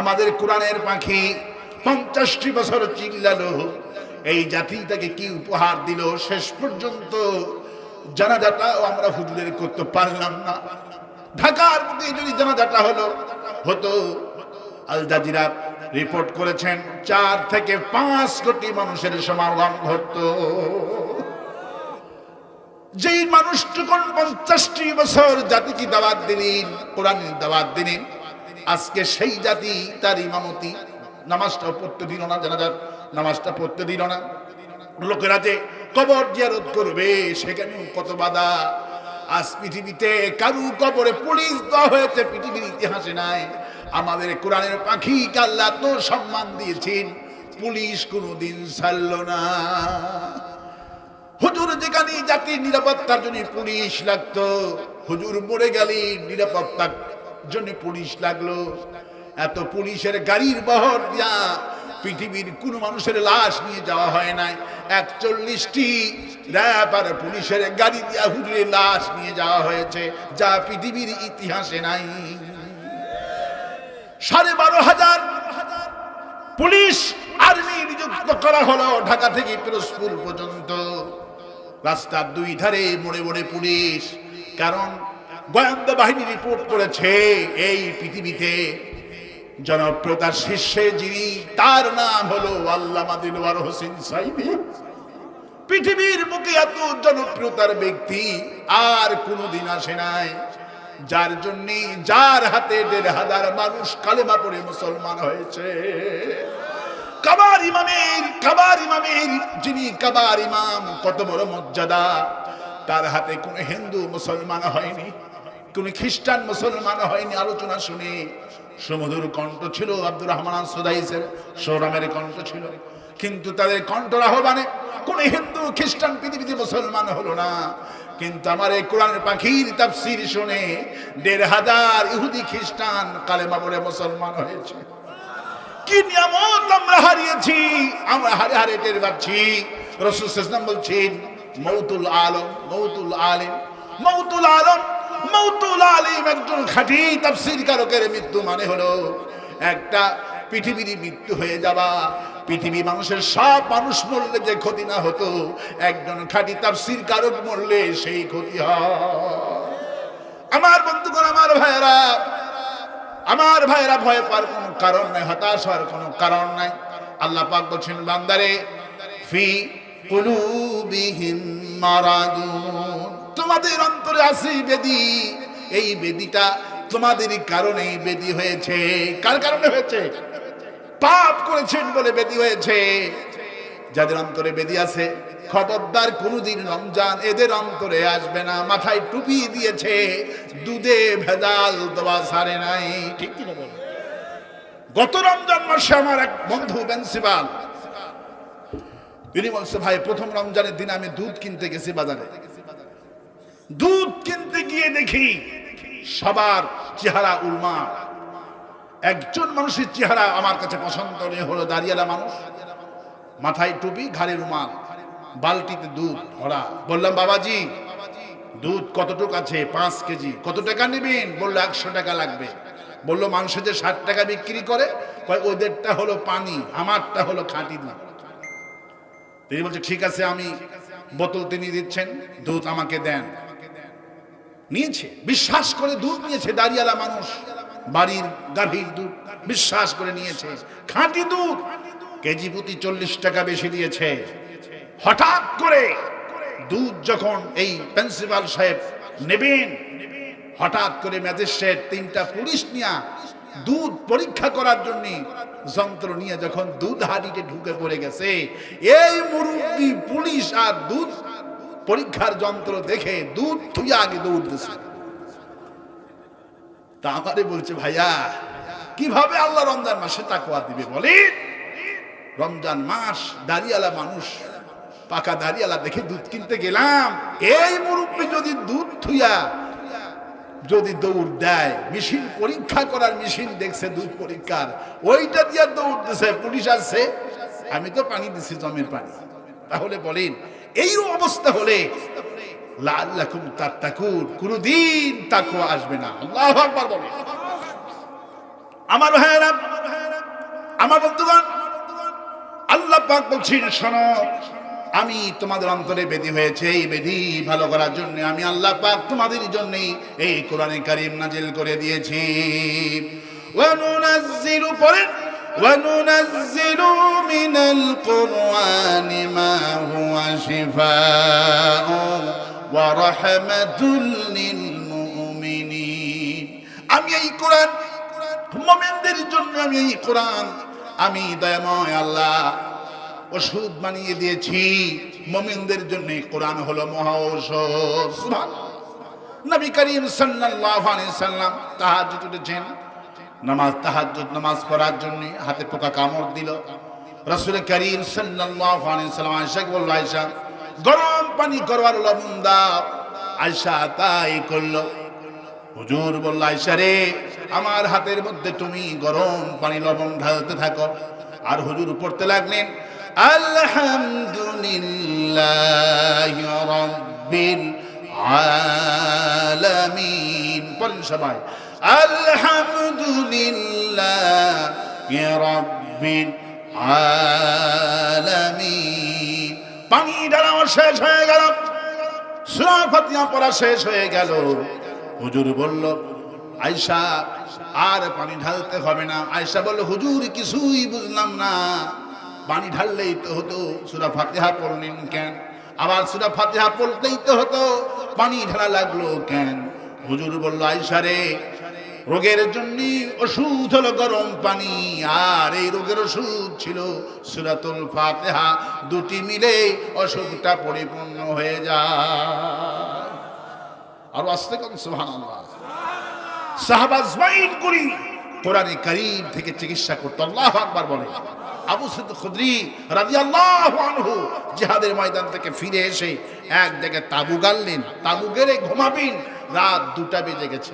আমাদের কোরআনের পাখি পঞ্চাশটি বছর চিল্লালো। এই জাতি তাকে কি উপহার দিল? শেষ পর্যন্ত জানাজাটাও আমরা হুজুরের করতে পারলাম না। ঢাকার বুকে যদি জানাজাটা হলো, হতো। আল জাজিরা রিপোর্ট করেছেন, চার থেকে পাঁচ কোটি মানুষের সমাগম ঘটতো। যেই মানুষটুকুন পঞ্চাশটি বছর জাতিকে দাওয়াত দিলেন কোরআন দাওয়াত দিলেন আজকে সেই জাতি, তার ইমামতি। নামাজটা পড়তে দিল না জানা যার নামাজটা পড়তে দিল না। লোকেরা যে কবর জিয়ারত করবে সেখানে কত বাধা। আজ পৃথিবীতে কারু কবরে পুলিশ দেওয়া হয়েছে, পৃথিবীর ইতিহাসে নাই। আমাদের কোরআনের পাখি কাল্লা তো সম্মান দিয়েছেন? পুলিশ কোনোদিন ছাড়ল না। হুজুর যেখানে জাতির নিরাপত্তার জন্য পুলিশ লাগতো। হুজুর মরে গেলে নিরাপত্তার জন্য পুলিশ লাগল। এত পুলিশের গাড়ির বহর দিয়া পৃথিবীর কোন মানুষের লাশ নিয়ে যাওয়া হয় নাই। একচল্লিশটি পুলিশের গাড়ি দিয়া হুজুরের লাশ নিয়ে যাওয়া হয়েছে, যা পৃথিবীর ইতিহাসে নাই। সাড়ে বারো হাজার পুলিশ আর্মি নিযুক্ত করা হলো ঢাকা থেকে পিরোজপুর পর্যন্ত। রাস্তার দুই ধারে মোড়ে মোড়ে পুলিশ, কারণ গোয়েন্দা বাহিনী রিপোর্ট করেছে, এই পৃথিবীতে জনপ্রিয়তার শীর্ষে যিনি, তার নাম হলো আল্লামা দিলওয়ার হোসেন সাইদি। পৃথিবীর বুকে এত জনপ্রিয়তার ব্যক্তি আর কোনোদিন আসে নাই, যার জন্য যার হাতে দেড় হাজার মানুষ কালেমা পড়ে মুসলমান হয়েছে। কাবার ইমামের কাবার ইমামের, যিনি কাবার ইমাম, কত বড় মর্যাদা, তার হাতে কোনো হিন্দু মুসলমান হয়নি। কোন খ্রিস্টান মুসলমান হয়নি, আলোচনা শুনে। সমুদুর কণ্ঠ ছিল আব্দুর রহমান সুদাইসের, সৌরামের কণ্ঠ ছিল। কিন্তু তাদের কণ্ঠর আহ্বানে কোন হিন্দু, খ্রিস্টান, পৃথিবীতে মুসলমান হলো না। কিন্তু আমার এই কোরআনের পাখির তাফসির শুনে দেড় হাজার ইহুদি খ্রিস্টান কালেমা পড়ে মুসলমান হয়েছে। কি নিয়ামত আমরা হারিয়েছি, আমরা হারে হারে টের পাচ্ছি। রসুল বলছেন, মৌতুল আলম, মৌতুল আলিম, মৌতুল আলম মৌতুল আলিম একজন খাঁটি তাফসির কারকের মৃত্যু মানে হলো একটা পৃথিবীর মৃত্যু হয়ে যাওয়া। পৃথিবী মানুষের সব মানুষ মরলে যে ক্ষতি না হতো, একজন খাঁটি তাফসির কারক মরলে সেই ক্ষতি হয়। আমার বন্ধুগণ, আমার ভাইয়েরা, আমার ভাইরা ভয় পাওয়ার কোনো কারণ নাই, হতাশ হওয়ার কোনো কারণ নাই। আল্লাহ পাক বলছেন, বান্দারে, ফি কুলুবিহিম মারাদুন। তোমাদের অন্তরে আছে বেদি। এই বেদিটা তোমাদের কারণেই বেদি হয়েছে। কার কারণে হয়েছে? পাপ করেছেন বলে বেদি হয়েছে। যাদের অন্তরে বেদি আছে, খবরদার কোনদিন রমজান এদের অন্তরে আসবে না। মাথায় টুপি দিয়েছে, দুধে ভেজাল দেওয়া সারে নাই। ঠিক কিনা বলো? গত রমজান মাসে আমার এক বন্ধু প্রিন্সিপাল। তিনি বলছে, ভাই, প্রথম রমজানের দিন আমি দুধ কিনতে গেছি বাজারে। দুধ কিনতে গিয়ে দেখি সবার চেহারা উলমা। একজন মানুষের চেহারা আমার কাছে পছন্দ হলো দাঁড়িয়ালা মানুষ। মাথায় টুপি, ঘাড়ে রুমাল, বালতিতে দুধ ভরা। বললাম, বাবাজি, দুধ কতটুক আছে? পাঁচ কেজি। কত টাকা নেবেন? বলল, একশো টাকা লাগবে। বলল, মাংস যে ষাট টাকা বিক্রি করে ওদেরটা হলো পানি, আমারটা হলো খাঁটি দুধ। তিনি বলছে, ঠিক আছে, আমি বোতল তিনি দিচ্ছেন, দুধ আমাকে দেন। নিয়েছে, বিশ্বাস করে দুধ নিয়েছে দাঁড়িয়ালা মানুষ, বাড়ির গাভীর দুধ বিশ্বাস করে নিয়েছে, খাঁটি দুধ, কেজি প্রতি চল্লিশ টাকা বেশি দিয়েছে। হঠাৎ করে দুধ যখন এই প্রিন্সিপাল সাহেব নেবেন, হঠাৎ করে ম্যাজিস্ট্রেট তিনটা পুলিশ নিয়ে দুধ পরীক্ষা করার জন্য যন্ত্র নিয়ে যখন দুধ হাঁড়িতে ঢুকে পড়ে গেছে, এই মুরব্বী পুলিশ আর দুধ পরীক্ষার যন্ত্র দেখে দুধ থুয়ে আগে দৌড় দিছে। তা আমারে বলছে, ভাইয়া, কীভাবে আল্লাহ রমজান মাসে তাকুয়া দিবে বলেন? রমজান মাস, দাঁড়িয়ালা মানুষ, পাকা দাঁড়িয়ালা দেখে দুধ কিনতে গেলাম। এই মুরব্বী যদি দুধ থুইয়া যদি দৌড় দেয়, মেশিন পরীক্ষা করার মেশিন দেখছে দুধ পরীক্ষার, ওইটা দিয়ে দৌড় দিছে, পুলিশ আসছে। আমি তো পানি দিছি, জমের পানি। তাহলে বলেন এই অবস্থা হলে লাল্লাকুম তাত্তাকুন, কোনদিন তাকুয়া আসবে না। আল্লাহু আমার ভাইয়েরা, আমার বন্ধুগণ, আল্লাহ পাক বলছেন, শোনো, আমি তোমাদের অন্তরে বেদি হয়েছে, এই বেদি ভালো করার জন্য আমি আল্লাহ পাক তোমাদের জন্যই এই কোরআনে কারিম নাজিল করে দিয়েছি। ওয়ানুনাজ্জিলু পড়েন وننزل من القرآن ما هو شفاء ورحمة للمؤمنين আমি এই কোরআন মোমেনদের জন্য আমি এই কোরআন আমি দয়াময় আল্লাহ ওষুধ বানিয়ে দিয়েছি মোমেনদের জন্য কোরআন হলো মহা ঔষধ সুবহানাল্লাহ। নবী করিম সাল্লাল্লাহু আলাইহি সাল্লাম তাহাজ্জুদ উঠেছেন নামাজ তাহাজ্জুদ, নামাজ পড়ার জন্য হাতে পোকা কামড় দিল। রাসূল করিম সাল্লাম আয়েশাকে বলল, আয়েশা, গরম পানি করবার লবণ দাও। আয়েশা তাই করল। হুজুর বলল, আয়েশা রে, আমার হাতের মধ্যে তুমি গরম পানি লবণ ঢালতে থাকো। আর হুজুর পড়তে লাগলেন, আলহামদুলিল্লাহ রাব্বিল আলামিন। পড়েন সবাই আলহামদুলিল্লাহ রাব্বিল আলামিন। পানি ঢালা শেষ হয়ে গেল। সূরা ফাতিহা পড়া শেষ হয়ে গেল। হুজুর বলল আয়সা আর পানি ঢালতে হবে না। আয়সা বলল, হুজুর, কিছুই বুঝলাম না। পানি ঢাললেই তো হতো, সুরা ফাতিহা পড়লেন কেন? আবার সুরা ফাতিহা পড়তেই তো হতো, পানি ঢালা লাগল কেন? হুজুর বলল আয়সা রে রোগের জন্য ওষুধ হলো গরম পানি। আর এই রোগের ওষুধ ছিল সুরাতুল ফাতিহা। দুটি মিলে অসুখটা পরিপূর্ণ হয়ে যায়। আর আসতে সুবহানাল্লাহ। সাহাবা করি কোরআনে কারীম থেকে চিকিৎসা করতে আল্লাহু আকবার বলে। আবু সিদ্দ খুদরি রাদিয়াল্লাহু আনহু জিহাদের ময়দান থেকে ফিরে এসে এক জায়গায় তাবু গাললেন। তাবু গেলে ঘুমাবেন। রাত দুটা বেজে গেছে।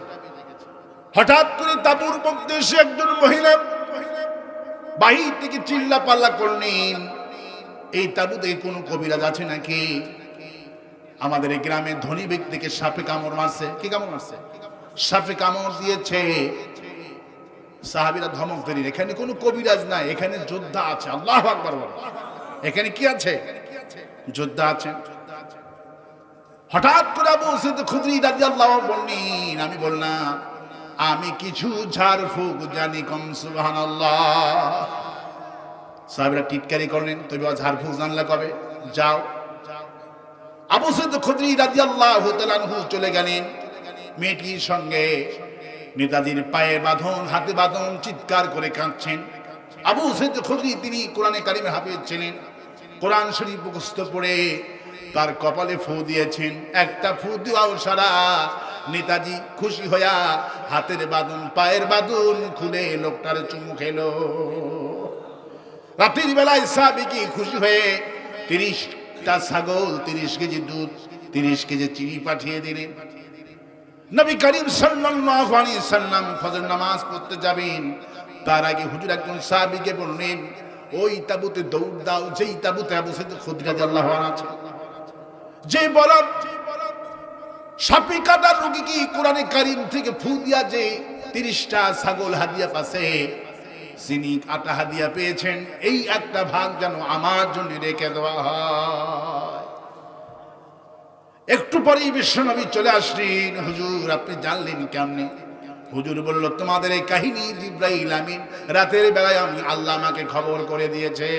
হঠাৎ করে তাবুর মধ্যে এসে একজন মহিলা বাহির থেকে চিল্লা পাল্লা করলেন, এই তাবুতে কোনো কবিরাজ আছে নাকি? আমাদের এই গ্রামে ধনী ব্যক্তিকে সাপে কামড় মারছে। কি কামড় মারছে? সাপে কামড় দিয়েছে। সাহাবিরা ধমক দিলেন, এখানে কোনো কবিরাজ নাই, এখানে যোদ্ধা আছে। আল্লাহ আকবার এখানে কি আছে? যোদ্ধা আছে। হঠাৎ করে আবু সিদ্দ খুদরি রাদিয়াল্লাহু বললেন, আমি বললাম আমি কিছু ঝাড় ফুক জানি কম, সুবহানাল্লাহ। সাহাবিরা টিটকারি করলেন, তবে ঝাড় ফুক জানলে কবে? যাও। আবু সৈয়দ খুদরি রাদিয়াল্লাহু তাআলাহু চলে গেলেন। মেয়েটির সঙ্গে নেতাজির পায়ে বাঁধন, হাতে বাঁধন চিৎকার করে কাঁদছেন। আবু সৈয়দ খুদরি তিনি কোরআনে কারিমে হাফেজ ছিলেন। কোরআন শরীফ মুখস্থ পড়ে তার কপালে ফু দিয়েছেন। একটা ফু দেওয়াও সারা নেতাজি খুশি হইয়া হাতের বাঁধন পায়ের বাঁধন খুলে লোকটার চুমু খেলো। রাত্রির বেলায় সাবিকি খুশি হয়ে তিরিশটা ছাগল, তিরিশ কেজি দুধ, তিরিশ কেজি চিনি পাঠিয়ে দিলেন নবী করিম সাল্লাল্লাহু সাল্লাম ফজর নামাজ পড়তে যাবেন। তার আগে হুজুর একজন সাহাবীকে বললেন, ওই তাবুতে দৌড় দাও, যেই তাবুতে আবু সাইদ খুদরি আছে। যে বলদ সাপে কাটার রোগী কি কোরআনে কারিম থেকে ফু দিয়া যে তিরিশটা ছাগল হাদিয়া পাশে যিনি আটা হাদিয়া পেয়েছেন, এই একটা ভাগ যেন আমার জন্য রেখে দেওয়া হয়। একটু পরেই বিশ্বনবী চলে আসলেন। হুজুর, আপনি জানলেন কেমনে? হুজুর বলল, তোমাদের এই কাহিনী জিব্রাইল আমিন, রাতের বেলায় আমি আল্লাহ আমাকে খবর করে দিয়েছে।